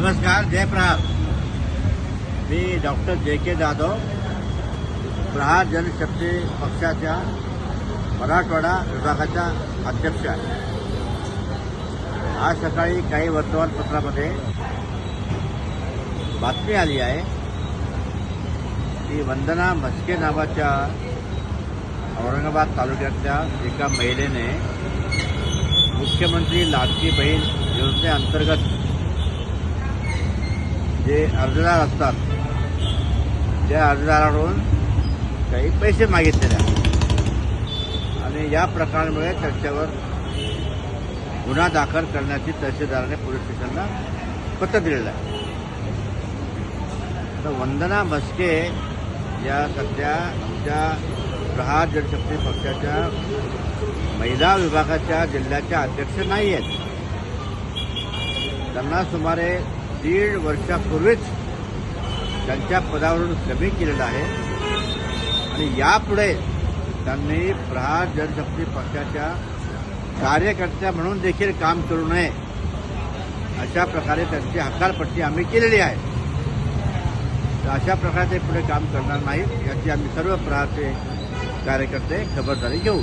नमस्कार जय प्रहार. मी डॉक्टर जे के जाधव प्रहार जनशक्ती पक्षाच्या मराठवाडा विभागाचा अध्यक्ष आहे. आज सकाळी काही वर्तमानपत्रामध्ये बातमी आली आहे की वंदना म्हस्के नावाच्या औरंगाबाद तालुक्यातल्या एका महिलेने मुख्यमंत्री लाडकी बहीण योजनेअंतर्गत जे अर्जदार असतात त्या अर्जदाराकडून काही पैसे मागितलेले आहेत. आणि या प्रकरणामुळे त्याच्यावर गुन्हा दाखल करण्याची तहसीलदाराने पोलीस स्टेशनला पत्र दिलेलं आहे. तर वंदना मस्के या सध्या आमच्या प्रहार जनशक्ती पक्षाच्या महिला विभागाच्या जिल्ह्याच्या अध्यक्ष नाही आहेत. त्यांना सुमारे दीड वर्षापूर्वीच त्यांच्या पदावरून कमी केलेलं आहे. आणि यापुढे त्यांनी प्रहार जनशक्ती पक्षाच्या कार्यकर्त्या म्हणून देखील काम करू नये अशा प्रकारे त्यांची हकारपट्टी आम्ही केलेली आहे. तर अशा प्रकारे ते पुढे काम करणार नाहीत याची आम्ही सर्व प्रहारचे कार्यकर्ते खबरदारी घेऊ.